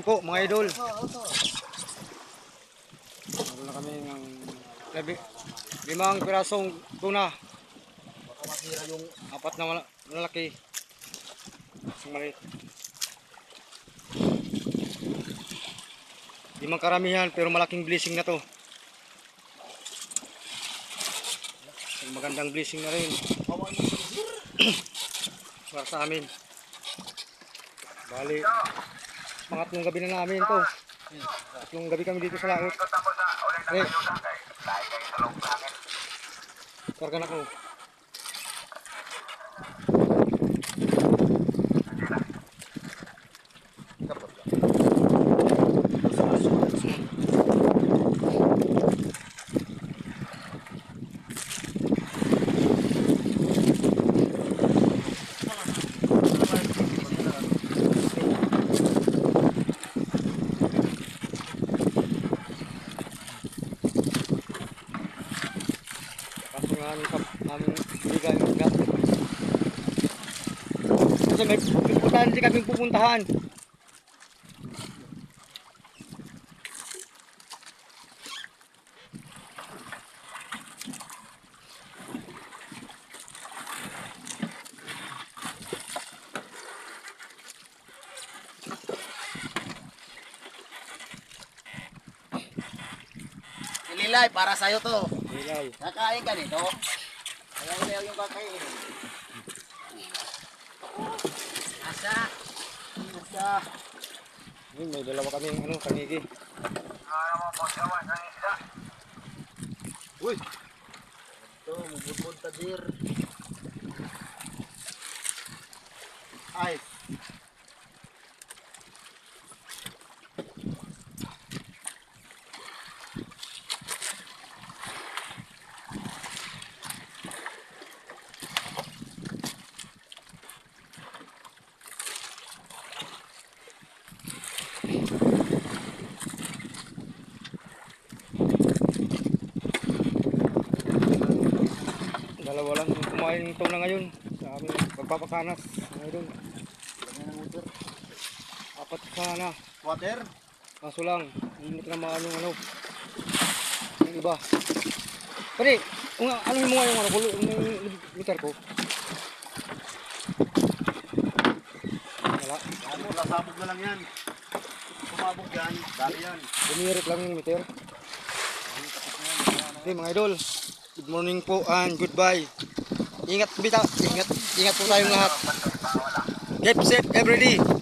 po mga idol. Meron na kami ng labi, limang pirasong tuna. Baka masira yung Apat na mala- malaki. Isang maliit. Limang karamihan pero malaking blessing na to. Magandang blessing na rin para sa amin. Bali, pangatlong gabi na namin to. Tatlong gabi kami dito sa laot. Eh, karga na ko. Aming, kap, aming bigay yung gat. Kasi may pupuntahan din kaming pupuntahan. Ililay, para sa'yo to. Kakain ka nito. Ayaw na yung kakain. Nasa. Nasa. Yun, may dalawa kaming ano, kanigi. Uy! Ito, mubudbud ta dir. Ay. Dalawa lang yung kumain ng tuna ngayon. Sa aming pagpapakanas. Mga idol. Lagyan ng motor. Apat sana. Water. Kaso lang, hindi na maano ano. Yung iba. Pare, kung ano mo nga yung ano, kulo, yung liter ko. Wala. Ano, lasabog na lang yan. Sumabog yan. Dali yan. Bumirit lang yung meter. Okay mga idol, good morning po and goodbye. Ingat bita, ingat, ingat po tayong lahat. Keep safe every day.